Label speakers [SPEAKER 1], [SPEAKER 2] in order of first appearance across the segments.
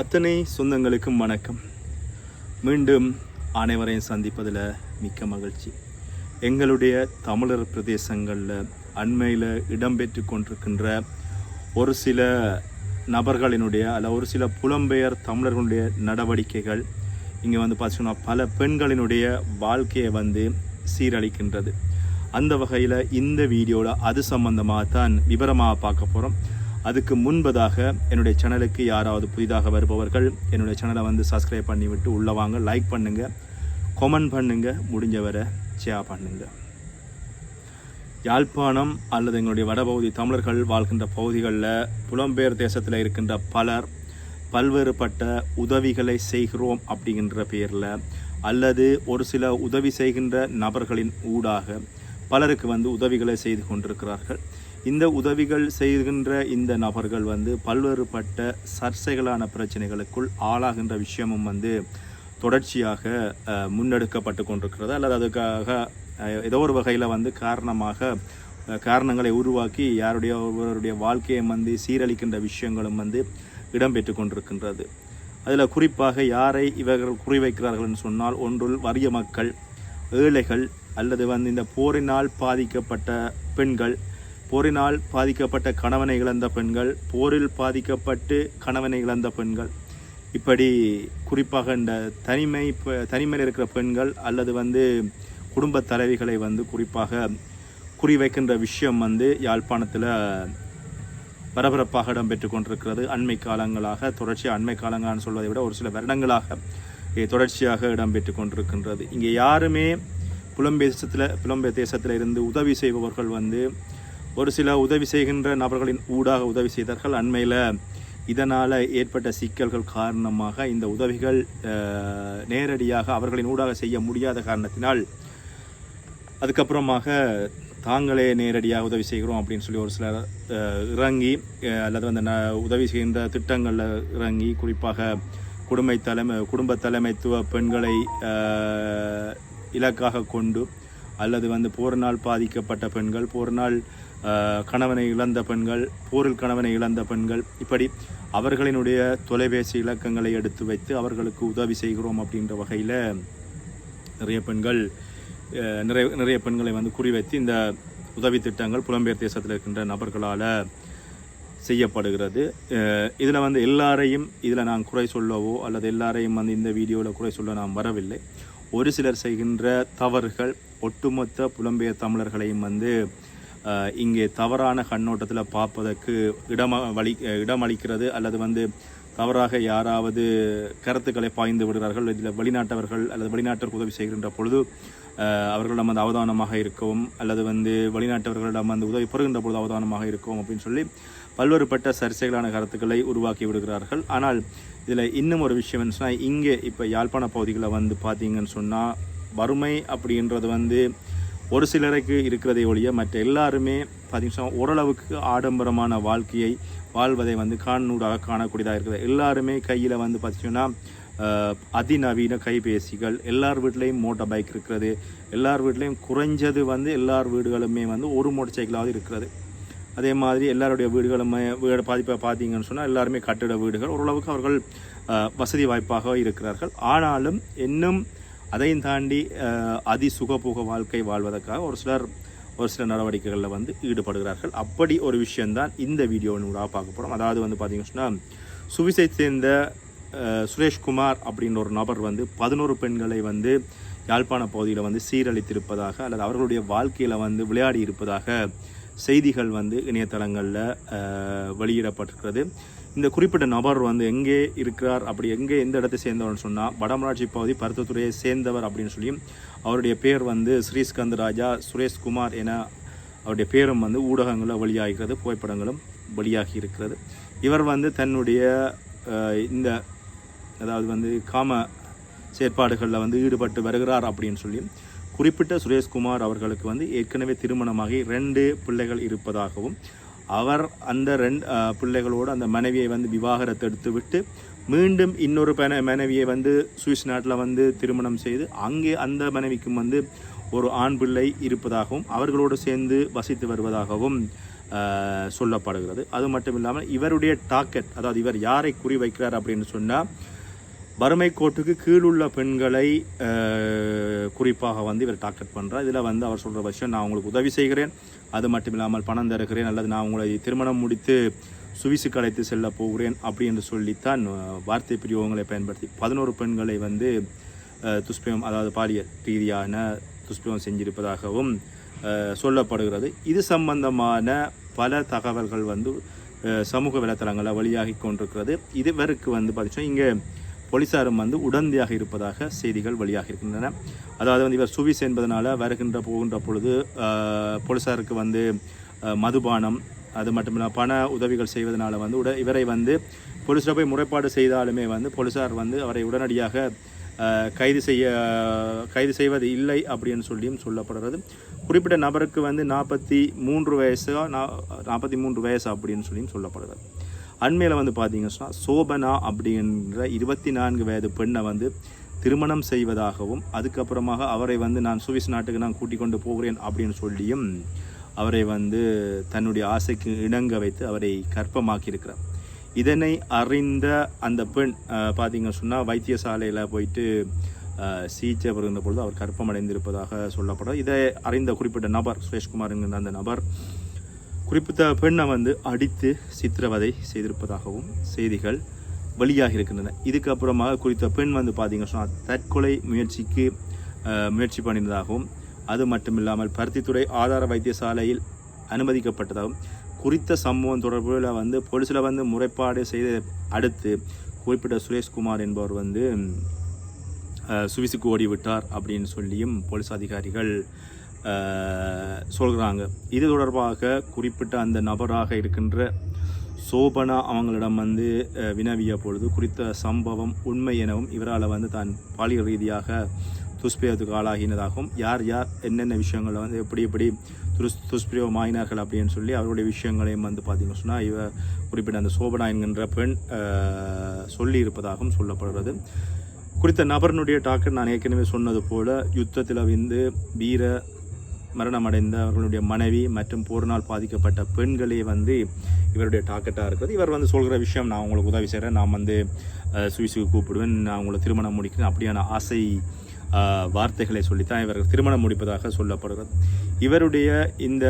[SPEAKER 1] அத்தனை சொந்தங்களுக்கும் வணக்கம். மீண்டும் அனைவரையும் சந்திப்பதில் மிக்க மகிழ்ச்சி. எங்களுடைய தமிழர் பிரதேசங்களில் அண்மையில் இடம்பெற்று கொண்டிருக்கின்ற ஒரு சில நபர்களினுடைய அல்ல ஒரு சில புலம்பெயர் தமிழர்களுடைய நடவடிக்கைகள் இங்கே வந்து பார்த்தீங்கன்னா பல பெண்களினுடைய வாழ்க்கையை வந்து சீரழிக்கின்றது. அந்த வகையில் இந்த வீடியோவில் அது சம்பந்தமாக தான் விவரமாக பார்க்க போகிறோம் அதுக்கு முன்பதாக என்னுடைய சேனலுக்கு யாராவது புதிதாக வருபவர்கள் என்னுடைய சேனலை வந்து சப்ஸ்கிரைப் பண்ணிவிட்டு உள்ளே வாங்க லைக் பண்ணுங்கள் கொமெண்ட் பண்ணுங்கள் முடிஞ்ச வரை ஷேர் பண்ணுங்கள் யாழ்ப்பாணம் அல்லது எங்களுடைய வடபகுதி தமிழர்கள் வாழ்கின்ற பகுதிகளில் புலம்பெயர் தேசத்தில் இருக்கின்ற பலர் பல்வேறுபட்ட உதவிகளை செய்கிறோம் அப்படிங்கின்ற பெயரில் அல்லது ஒரு சில உதவி செய்கின்ற நபர்களின் ஊடாக பலருக்கு வந்து உதவிகளை செய்து கொண்டிருக்கிறார்கள். இந்த உதவிகள் செய்கின்ற இந்த நபர்கள் வந்து பல்வேறுபட்ட சர்ச்சைகளான பிரச்சனைகளுக்குள் ஆளாகின்ற விஷயமும் வந்து தொடர்ச்சியாக முன்னெடுக்கப்பட்டு கொண்டிருக்கிறது. அல்லது அதுக்காக ஏதோ ஒரு வகையில் வந்து காரணமாக காரணங்களை உருவாக்கி யாருடைய ஒருவருடைய வாழ்க்கையை வந்து சீரழிக்கின்ற விஷயங்களும் வந்து இடம்பெற்று கொண்டிருக்கின்றது. அதில் குறிப்பாக யாரை இவர்கள் குறிவைக்கிறார்கள்னு சொன்னால் ஒன்றுள் வறிய மக்கள் ஏழைகள் அல்லது வந்து இந்த போரினால் பாதிக்கப்பட்ட பெண்கள் போரினால் பாதிக்கப்பட்ட கணவனை இழந்த பெண்கள் போரில் பாதிக்கப்பட்டு கணவனை இழந்த பெண்கள். இப்படி குறிப்பாக இந்த தனிமை தனிமையில் இருக்கிற பெண்கள் அல்லது வந்து குடும்ப தலைவிகளை வந்து குறிப்பாக குறிவைக்கின்ற விஷயம் வந்து யாழ்ப்பாணத்தில் பரபரப்பாக இடம்பெற்று கொண்டிருக்கிறது. அண்மை காலங்களாக தொடர்ச்சியாக அண்மை காலங்களான்னு சொல்வதை விட ஒரு சில வருடங்களாக தொடர்ச்சியாக இடம்பெற்று கொண்டிருக்கின்றது. இங்கே யாருமே புலம்பெயர் தேசத்தில் தேசத்தில் இருந்து உதவி செய்பவர்கள் வந்து ஒரு சில உதவி செய்கின்ற நபர்களின் ஊடாக உதவி செய்தார்கள். அண்மையில் இதனால் ஏற்பட்ட சிக்கல்கள் காரணமாக இந்த உதவிகள் நேரடியாக அவர்களின் ஊடாக செய்ய முடியாத காரணத்தினால் அதுக்கப்புறமாக தாங்களே நேரடியாக உதவி செய்கிறோம் அப்படின்னு சொல்லி ஒரு சிலர் இறங்கி அல்லது அந்த ந- உதவி செய்கின்ற திட்டங்களில் இறங்கி குறிப்பாக குடும்ப தலைமை குடும்ப தலைமைத்துவ பெண்களை இலக்காக கொண்டு அல்லது வந்து போரினால் பாதிக்கப்பட்ட பெண்கள் போரினால் கணவனை இழந்த பெண்கள் போரில் கணவனை இழந்த பெண்கள் இப்படி அவர்களினுடைய தொலைபேசி இலக்கங்களை எடுத்து வைத்து அவர்களுக்கு உதவி செய்கிறோம் அப்படின்ற வகையில் நிறைய பெண்கள் நிறைய நிறைய பெண்களை வந்து குறிவைத்து இந்த உதவி திட்டங்கள் புலம்பெயர் தேசத்தில் இருக்கின்ற நபர்களால் செய்யப்படுகிறது. இதில் வந்து எல்லாரையும் இதில் நான் குறை சொல்லவோ அல்லது எல்லாரையும் வந்து இந்த வீடியோவில் குறை சொல்ல நான் வரவில்லை. ஒரு சிலர் செய்கின்ற தவறுகள் ஒட்டுமொத்த புலம்பெயர் தமிழர்களையும் வந்து இங்கே தவறான கண்ணோட்டத்தில் பார்ப்பதற்கு இடம வழி இடமளிக்கிறது அல்லது வந்து தவறாக யாராவது கருத்துக்களை பாய்ந்து விடுகிறார்கள் இதில் வெளிநாட்டவர்கள் அல்லது வெளிநாட்டருக்கு உதவி செய்கின்ற பொழுது அவர்களிடம் வந்து அவதானமாக இருக்கவும் அல்லது வந்து வெளிநாட்டவர்களிடம் வந்து உதவி பெறுகின்ற பொழுது அவதானமாக இருக்கவும் அப்படின்னு சொல்லி பல்வேறுபட்ட சர்ச்சைகளான கருத்துக்களை உருவாக்கி விடுகிறார்கள். ஆனால் இதில் இன்னும் ஒரு விஷயம் என்ன சொன்னால் இங்கே இப்போ யாழ்ப்பாண பகுதிகளில் வந்து பார்த்தீங்கன்னு சொன்னால் வறுமை அப்படின்றது வந்து ஒரு சிலருக்கு இருக்கிறதை ஒழிய மற்ற எல்லாருமே பார்த்தீங்கன்னா ஓரளவுக்கு ஆடம்பரமான வாழ்க்கையை வாழ்வதை வந்து காணூடாக காணக்கூடியதாக இருக்குது. எல்லாருமே கையில் வந்து பார்த்தீங்கன்னா அதிநவீன கைபேசிகள் எல்லார் வீட்லேயும் மோட்டார் பைக் இருக்கிறது எல்லார் வீட்லேயும் குறைஞ்சது வந்து எல்லார் வீடுகளுமே வந்து ஒரு மோட்டர் சைக்கிளாவது இருக்கிறது. அதே மாதிரி எல்லாருடைய வீடுகளுமே வீடு பாதிப்பை பார்த்தீங்கன்னு சொன்னால் எல்லாருமே கட்டிட வீடுகள் ஓரளவுக்கு அவர்கள் வசதி வாய்ப்பாக இருக்கிறார்கள். ஆனாலும் இன்னும் அதையும் தாண்டி அதி சுகபோக வாழ்க்கை வாழ்வதற்காக ஒரு சிலர் ஒரு சில நடவடிக்கைகளில் வந்து ஈடுபடுகிறார்கள். அப்படி ஒரு விஷயம்தான் இந்த வீடியோனூடாக பார்க்க போகிறோம் அதாவது வந்து பார்த்தீங்கன்னா சுவிசை சேர்ந்த சுரேஷ்குமார் அப்படின்ற ஒரு நபர் வந்து பதினோரு பெண்களை வந்து யாழ்ப்பாண பகுதியில் வந்து சீரழித்திருப்பதாக அல்லது அவர்களுடைய வாழ்க்கையில் வந்து விளையாடி இருப்பதாக செய்திகள் வந்து இணையதளங்களில் வெளியிடப்பட்டிருக்கிறது. இந்த குறிப்பிட்ட நபர் வந்து எங்கே இருக்கிறார் அப்படி எங்கே எந்த இடத்தை சேர்ந்தவர்னு சொன்னால் வடமராட்சி பகுதி பருத்தத்துறையை சேர்ந்தவர் அப்படின்னு சொல்லி அவருடைய பேர் வந்து ஸ்ரீஸ்கந்த ராஜா சுரேஷ்குமார் என அவருடைய பேரும் வந்து ஊடகங்களில் வெளியாகிறது புகைப்படங்களும் வெளியாகி இருக்கிறது. இவர் வந்து தன்னுடைய இந்த அதாவது வந்து காம செயற்பாடுகளில் வந்து ஈடுபட்டு வருகிறார் அப்படின்னு சொல்லி குறிப்பிட்ட சுரேஷ்குமார் அவர்களுக்கு வந்து ஏற்கனவே திருமணமாகி ரெண்டு பிள்ளைகள் இருப்பதாகவும் அவர் அந்த ரெண்டு பிள்ளைகளோடு அந்த மனைவியை வந்து விவாகரத்து எடுத்துவிட்டு மீண்டும் இன்னொரு பெண மனைவியை வந்து சுவிஸ் நாட்டில் வந்து திருமணம் செய்து அங்கே அந்த மனைவிக்கும் வந்து ஒரு ஆண் பிள்ளை இருப்பதாகவும் அவர்களோடு சேர்ந்து வசித்து வருவதாகவும் சொல்லப்படுகிறது. அது மட்டும் இல்லாமல் இவருடைய டார்கெட் அதாவது இவர் யாரை குறிவைக்கிறார் அப்படின்னு சொன்னால் வறுமை கோட்டுக்கு கீழுள்ள பெண்களை குறிப்பாக வந்து இவர் டார்கெட் பண்ணுறார் இதில் வந்து அவர் சொல்கிற விஷயம் நான் உங்களுக்கு உதவி செய்கிறேன். அது மட்டும் இல்லாமல் பணம் தருகிறேன். அல்லது நான் உங்களை திருமணம் முடித்து சுவிசுக்கு அழைத்து செல்ல போகிறேன் அப்படி என்று சொல்லித்தான் வார்த்தை பிரியோகங்களை பயன்படுத்தி பதினோரு பெண்களை வந்து அஹ், துஷ்பிரயோகம் அதாவது பாலியல் ரீதியான துஷ்பிரயோகம் செஞ்சிருப்பதாகவும் சொல்லப்படுகிறது. இது சம்பந்தமான பல தகவல்கள் வந்து சமூக வலைத்தளங்களில் வழியாகி கொண்டிருக்கிறது. இதுவருக்கு வந்து பார்த்தீங்கன்னா இங்கே போலீசாரும் வந்து உடந்தையாக இருப்பதாக செய்திகள் வெளியாக இருக்கின்றன அதாவது வந்து இவர் சுவிஸ் என்பதனால் வருகின்ற போகின்ற பொழுது போலீசாருக்கு வந்து மதுபானம் அது மட்டும் இல்லாமல் பண உதவிகள் செய்வதனால வந்து உட இவரை வந்து போலீஸில் போய் முறைப்பாடு செய்தாலுமே வந்து போலீசார் வந்து அவரை உடனடியாக கைது செய்ய கைது செய்வது இல்லை அப்படின்னு சொல்லியும் சொல்லப்படுறது. குறிப்பிட்ட நபருக்கு வந்து நாற்பத்தி மூன்று வயசா நாற்பத்தி மூன்று வயசு அப்படின்னு சொல்லியும் சொல்லப்படுகிறது அண்மையில் வந்து பார்த்தீங்கன்னா சொன்னா, சோபனா அப்படின்ற இருபத்தி நான்கு வயது பெண்ணை வந்து திருமணம் செய்வதாகவும் அதுக்கப்புறமாக அவரை வந்து நான் சுவிஸ் நாட்டுக்கு நான் கூட்டிக் கொண்டு போகிறேன் அப்படின்னு சொல்லியும் அவரை வந்து தன்னுடைய ஆசைக்கு இணங்க வைத்து அவரை கற்பமாக்கியிருக்கிறார் இதனை அறிந்த அந்த பெண் பார்த்தீங்க பார்த்தீங்கன்னு சொன்னால் வைத்தியசாலையில் போயிட்டு சிகிச்சை பெறுகின்ற பொழுது அவர் கற்பமடைந்திருப்பதாக சொல்லப்படுறது இதை அறிந்த குறிப்பிட்ட நபர் சுரேஷ்குமார் என்கின்ற அந்த நபர் குறிப்பிட்ட பெண்ணை வந்து அடித்து சித்திரவதை செய்திருப்பதாகவும் செய்திகள் வெளியாக இருக்கின்றன. இதுக்கப்புறமாக குறித்த பெண் வந்து பார்த்தீங்கன்னா சொன்னால் தற்கொலை முயற்சிக்கு முயற்சி பண்ணியிருந்ததாகவும் அது மட்டும் இல்லாமல் பருத்தித்துறை ஆதார வைத்தியசாலையில் அனுமதிக்கப்பட்டதாகவும் குறித்த சம்பவம் தொடர்பில் வந்து போலீஸில் வந்து முறைப்பாடு செய்த அடுத்து குறிப்பிட்ட சுரேஷ்குமார் என்பவர் வந்து சுவிசுக்கு ஓடிவிட்டார் அப்படின்னு சொல்லியும் போலீஸ் அதிகாரிகள் சொல்கிறாங்க இது தொடர்பாக குறிப்பிட்ட அந்த நபராக இருக்கின்ற சோபனா அவங்களிடம் வந்து வினவிய பொழுது குறித்த சம்பவம் உண்மை எனவும் இவரால் வந்து தான் பாலியல் ரீதியாக துஷ்பிரயோகத்துக்கு ஆளாகினதாகவும் யார் யார் என்னென்ன விஷயங்களை வந்து எப்படி எப்படி துஷ் துஷ்பிரயோகம் ஆகினார்கள் அப்படின்னு சொல்லி அவருடைய விஷயங்களையும் வந்து பார்த்தீங்கன்னு சொன்னால் இவ குறிப்பிட்ட அந்த சோபனா என்கின்ற பெண் சொல்லியிருப்பதாகவும் சொல்லப்படுகிறது. குறித்த நபரினுடைய டாக்டர் நான் ஏற்கனவே சொன்னது போல் யுத்தத்தில் வந்து வீர மரணமடைந்த அவர்களுடைய மனைவி மற்றும் போரினால் பாதிக்கப்பட்ட பெண்களே வந்து இவருடைய டாக்கெட்டாக இருக்கிறது. இவர் வந்து சொல்கிற விஷயம் நான் உங்களுக்கு உதவி செய்கிறேன் நான் வந்து அஹ், கூப்பிடுவேன். நான் உங்களை திருமணம் முடிக்கிறேன். அப்படியான ஆசை வார்த்தைகளை சொல்லித்தான் இவர் திருமணம் முடிப்பதாக சொல்லப்படுகிறது. இவருடைய இந்த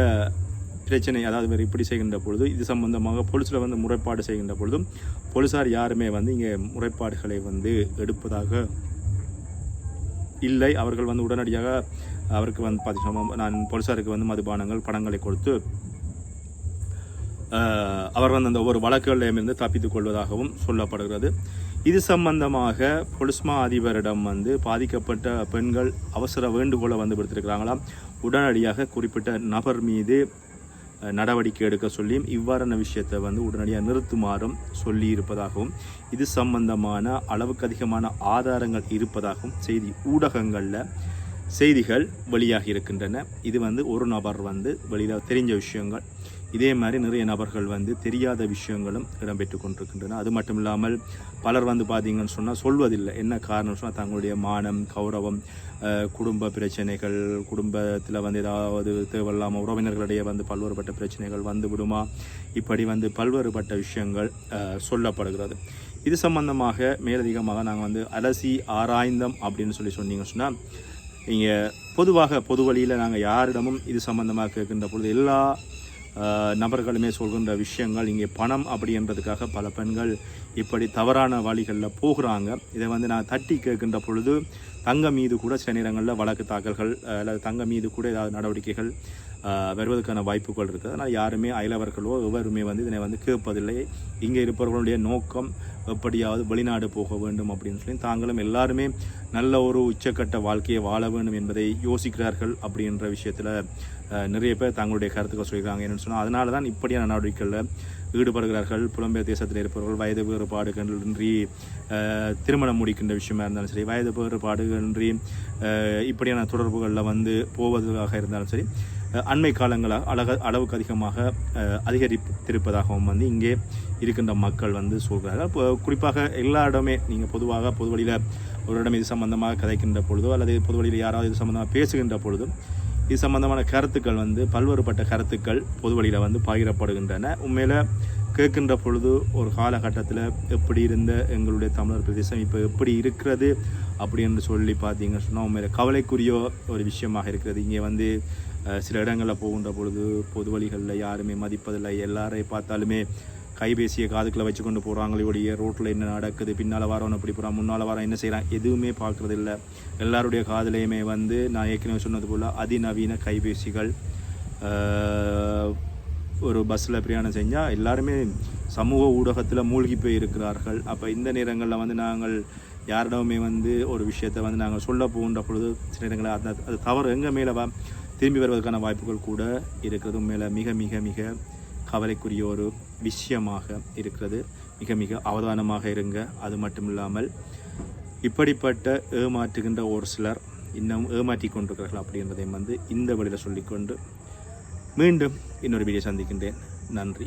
[SPEAKER 1] பிரச்சனை அதாவது இவர் இப்படி செய்கின்ற பொழுது இது சம்பந்தமாக போலீஸில் வந்து முறைப்பாடு செய்கின்ற பொழுதும் போலீஸார் யாருமே வந்து இங்கே முறைப்பாடுகளை வந்து எடுப்பதாக இல்லை. அவர்கள் வந்து உடனடியாக அவருக்கு வந்து பார்த்தீங்கன்னா நான் போலீஸாருக்கு வந்து மதுபானங்கள் பணங்களை கொடுத்து அவர் வந்து அந்த ஒவ்வொரு வழக்குகளிலிருந்து தப்பித்துக் கொள்வதாகவும் சொல்லப்படுகிறது. இது சம்பந்தமாக பொலிஸ்மா அதிபரிடம் வந்து பாதிக்கப்பட்ட பெண்கள் அவசர வேண்டுகோளை வந்து விடுத்திருக்கிறாங்களாம். உடனடியாக குறிப்பிட்ட நபர் மீது நடவடிக்கை எடுக்க சொல்லியும் இவ்வாறான விஷயத்தை வந்து உடனடியாக நிறுத்துமாறும் சொல்லி இருப்பதாகவும் இது சம்பந்தமான அளவுக்கு அதிகமான ஆதாரங்கள் இருப்பதாகவும் செய்தி ஊடகங்களில் செய்திகள் வெளியாகி இருக்கின்றன. இது வந்து ஒரு நபர் வந்து வெளியில் தெரிஞ்ச விஷயங்கள் இதே மாதிரி நிறைய நபர்கள் வந்து தெரியாத விஷயங்களும் இடம்பெற்று கொண்டிருக்கின்றன. அது மட்டும் இல்லாமல் பலர் வந்து பார்த்தீங்கன்னு சொன்னால் சொல்வதில்லை. என்ன காரணம் சொன்னால் தங்களுடைய மானம் கௌரவம் குடும்ப பிரச்சனைகள் குடும்பத்தில் வந்து ஏதாவது தேவையில்லாமல் உறவினர்களிடையே வந்து பல்வேறுபட்ட பிரச்சனைகள் வந்து விடுமா? இப்படி வந்து பல்வேறுபட்ட விஷயங்கள் சொல்லப்படுகிறது. இது சம்பந்தமாக மேலதிகமாக நாங்கள் வந்து அலசி ஆராய்ந்தம் அப்படின்னு சொல்லி சொன்னீங்க சொன்னால் இங்கே பொதுவாக பொது வழியில் நாங்கள் யாரிடமும் இது சம்பந்தமாக கேட்கின்ற பொழுது எல்லா நபர்களுமே சொல்கின்ற விஷயங்கள் இங்கே பணம் அப்படின்றதுக்காக பல பெண்கள் இப்படி தவறான வழிகளில் போகிறாங்க. இதை வந்து நான் தட்டி கேட்கின்ற பொழுது தங்க மீது கூட சில நேரங்களில் வழக்கு தாக்கல்கள் அல்லது தங்க மீது கூட ஏதாவது நடவடிக்கைகள் வருவதற்கான வாய்ப்புகள் இருக்குது. அதனால் யாருமே அயலவர்களோ எவருமே வந்து இதனை வந்து கேட்பதில்லை. இங்கே இருப்பவர்களுடைய நோக்கம் எப்படியாவது வெளிநாடு போக வேண்டும் அப்படின்னு சொல்லி தாங்களும் எல்லாருமே நல்ல ஒரு உச்சக்கட்ட வாழ்க்கையை வாழ வேண்டும் என்பதை யோசிக்கிறார்கள் அப்படின்ற விஷயத்தில் நிறைய பேர் தங்களுடைய கருத்துக்கள் சொல்லியிருக்காங்க. என்னென்னு சொன்னால் அதனால தான் இப்படியான நடவடிக்கைகளில் ஈடுபடுகிறார்கள். புலம்பெயர் தேசத்தில் இருப்பவர்கள் வயது வேறுபாடுகளின்றி திருமணம் முடிக்கின்ற விஷயமா இருந்தாலும் சரி வயது வேறுபாடுகளின்றி இப்படியான தொடர்புகளில் வந்து போவதாக இருந்தாலும் சரி அண்மை காலங்களாக அழக அளவுக்கு அதிகமாக அதிகரித்திருப்பதாகவும் வந்து இங்கே இருக்கின்ற மக்கள் வந்து சொல்கிறார்கள். இப்போ குறிப்பாக எல்லா இடமே நீங்கள் பொதுவாக பொது வழியில் ஒரு இடம் இது சம்பந்தமாக கதைக்கின்ற பொழுதோ அல்லது பொது வழியில் யாராவது இது சம்பந்தமாக பேசுகின்ற பொழுதும் இது சம்பந்தமான கருத்துக்கள் வந்து பல்வேறுபட்ட கருத்துக்கள் பொது வழியில் வந்து பகிரப்படுகின்றன. உண்மையில் கேட்கின்ற பொழுது ஒரு காலகட்டத்தில் எப்படி இருந்த எங்களுடைய தமிழர் பிரதேசம் இப்போ எப்படி இருக்கிறது அப்படின்னு சொல்லி பார்த்தீங்கன்னு சொன்னால் உண்மையில் கவலைக்குரிய ஒரு விஷயமாக இருக்கிறது. இங்கே வந்து சில இடங்களில் போகின்ற பொழுது பொது வழிகளில் யாருமே மதிப்பதில்லை. எல்லாரையும் பார்த்தாலுமே கைபேசியை காதுக்களை வச்சு கொண்டு போகிறாங்களே ஒழிய ரோட்டில் என்ன நடக்குது பின்னால் வரவன் அப்படி போகிறான் முன்னால் வரான் என்ன செய்கிறான் எதுவுமே பார்க்குறது இல்லை எல்லாருடைய காதுலையுமே வந்து நான் ஏற்கனவே சொன்னது போல் அதிநவீன கைபேசிகள் ஒரு பஸ்ஸில் பிரயாணம் செஞ்சால் எல்லாருமே சமூக ஊடகத்தில் மூழ்கி போய் இருக்கிறார்கள். அப்போ இந்த நேரங்களில் வந்து நாங்கள் யாரிடமே வந்து ஒரு விஷயத்தை வந்து நாங்கள் சொல்ல போகின்ற பொழுது சில நேரங்களில் அந்த அது தவறு. எங்கள் மேலே திரும்பி வருவதற்கான வாய்ப்புகள் கூட இருக்கிறது. மேலே மிக மிக மிக கவலைக்குரிய ஒரு விஷயமாக இருக்கிறது. மிக மிக அவதானமாக இருங்க. அது மட்டும் இல்லாமல் இப்படிப்பட்ட ஏமாற்றுகின்ற ஒரு சிலர் இன்னும் ஏமாற்றி கொண்டிருக்கிறார்கள் அப்படின்றதையும் வந்து இந்த வழியில் சொல்லிக்கொண்டு மீண்டும் இன்னொரு வீடியோ சந்திக்கின்றேன். நன்றி.